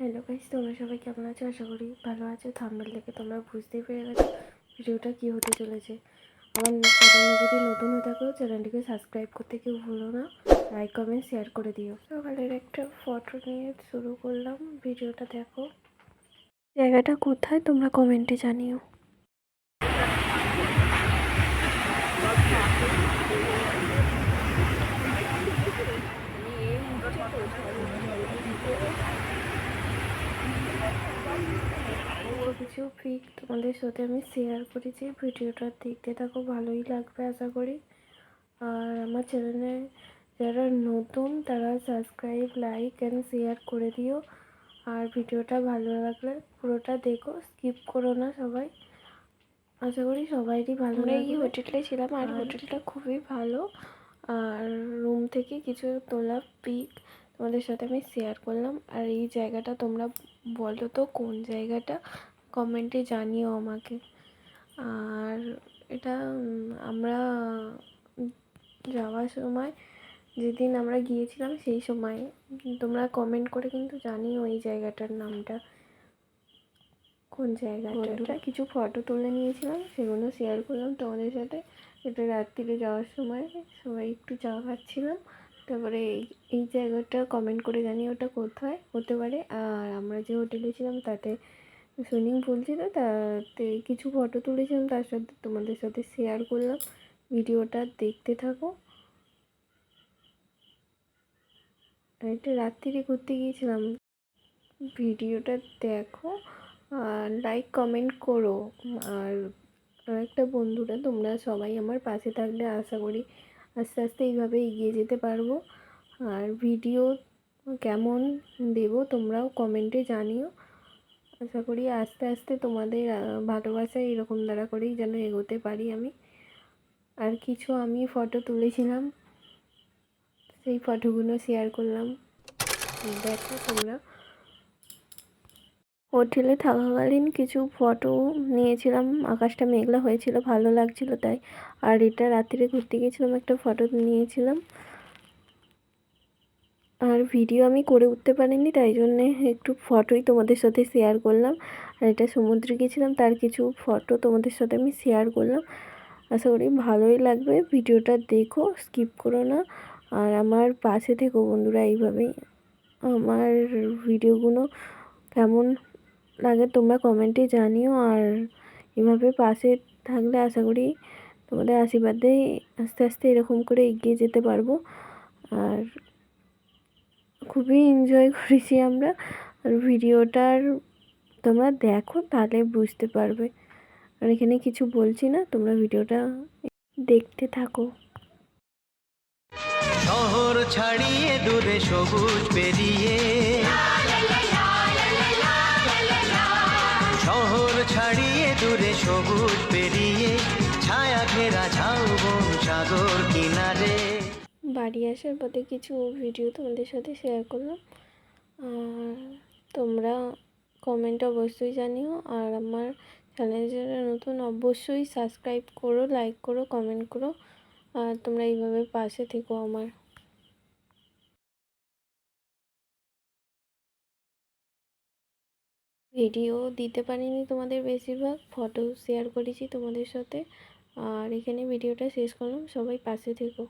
Hello guys, তোমরা সবাই কেমন আছো? আশা করি ভালো আছো। থাম্বেল দেখে তোমরা বুঝতেই পেরে গেছো ভিডিওটা কী হতে চলেছে। আমার চ্যানেলে যদি নতুন হয়ে থাকো চ্যানেলটিকে সাবস্ক্রাইব করতে কেউ ভুলো না। লাইক কমেন্ট শেয়ার করে দিও। সকালের একটা ফটো নিয়ে শুরু করলাম। ভিডিওটা দেখো। জায়গাটা কোথায়? তোমরা কমেন্টে জানিও। কিছু পিক তোমাদের সাথে আমি শেয়ার করেছি। ভিডিওটা দেখতে থাকো ভালোই লাগবে আশা করি। আর আমার চ্যানেলে যারা নতুন তারা সাবস্ক্রাইব লাইক অ্যান্ড শেয়ার করে দিও। আর ভিডিওটা ভালো লাগলে পুরোটা দেখো স্কিপ করো না সবাই। আশা করি সবাইরই ভালো আমরা এই হোটেলে ছিলাম আর আর- হোটেলটা খুবই ভালো। আর রুম থেকে কিছু তোলা পিক তোমাদের সাথে আমি শেয়ার করলাম। আর এই জায়গাটা তোমরা বলো তো কোন জায়গাটা? কমেন্টে জানিও আমাকে। আর এটা আমরা যাওয়ার সময় যেদিন আমরা গিয়েছিলাম সেই সময় তোমরা কমেন্ট করে কিন্তু জানিও এই জায়গাটার নামটা। কোন জায়গাটা? কিছু ফটো তুলে নিয়েছিলাম সেগুলো শেয়ার করলাম তোমাদের সাথে। এটা রাত্রিরে যাওয়ার সময় সবাই একটু চা খাচ্ছিলাম। তারপরে এই এই জায়গাটা কমেন্ট করে জানি ওটা কোথায়? হতে পারে। আর আমরা যে হোটেলে ছিলাম তাতে সুইমিং পুল ছিল তাতে কিছু ফটো তুলেছিলাম, তার সাথে তোমাদের সাথে শেয়ার করলাম। ভিডিওটা দেখতে থাকো। এটা রাত্রিরে ঘুরতে গিয়েছিলাম। ভিডিওটা দেখো আর লাইক কমেন্ট করো। আর একটা বন্ধুরা, তোমরা সবাই আমার পাশে থাকলে আশা করি আস্তে আস্তে এইভাবে এগিয়ে যেতে পারব। আর ভিডিও কেমন দেবো, তোমরাও কমেন্টে জানিও। আশা করি আস্তে আস্তে তোমাদের ভালোবাসা এরকম দ্বারা করেই যেন এগোতে পারি আমি। আর কিছু আমি ফটো তুলেছিলাম, সেই ফটোগুলো শেয়ার করলাম। দেখো তোমরা। হোটেলে থাকাকালীন কিছু ফটো নিয়েছিলাম, আকাশটা মেঘলা হয়েছিল, ভালো লাগছিল তাই। আর এটা রাত্রে ঘুরতে গিয়েছিলাম, একটা ফটো নিয়েছিলাম। আর ভিডিও আমি করে উঠতে পারিনি, তাই জন্যে একটু ফটোই তোমাদের সাথে শেয়ার করলাম। আর এটা সমুদ্রে গিয়েছিলাম তার কিছু ফটো তোমাদের সাথে আমি শেয়ার করলাম। আশা করি ভালোই লাগবে ভিডিওটা দেখো স্কিপ করো না। আর আমার পাশে থেকো বন্ধুরা, এইভাবেই আমার ভিডিওগুলো কেমন লাগে তোমরা কমেন্টে জানিও। আর এভাবে পাশে থাকলে আশা করি তোমাদের আশীর্বাদে আস্তে আস্তে এরকম করে এগিয়ে যেতে পারব। আর খুবই এনজয় করেছি আমরা। আর ভিডিওটার তোমরা দেখো, তাহলে বুঝতে পারবে। আর এখানে কিছু বলছি না, তোমরা ভিডিওটা দেখতে থাকো। শহর ছাড়িয়ে দূরে সবুজ পেরিয়ে। শহর ছাড়িয়ে দূরে সবুজ পেরিয়ে। ছায়া ঘেরা ঝাউবন সাগর বাড়ি আসার পথে কিছু ভিডিও তোমাদের সাথে শেয়ার করলাম। আর তোমরা কমেন্ট অবশ্যই জানিও। আর আমার চ্যানেল যারা নতুন, অবশ্যই সাবস্ক্রাইব করো লাইক করো কমেন্ট করো। আর তোমরা এইভাবে পাশে থেকো আমার। ভিডিও দিতে পারিনি তোমাদের বেশিরভাগ ফটো শেয়ার করেছি তোমাদের সাথে। আর এখানে ভিডিওটা শেষ করলাম, সবাই পাশে থেকো।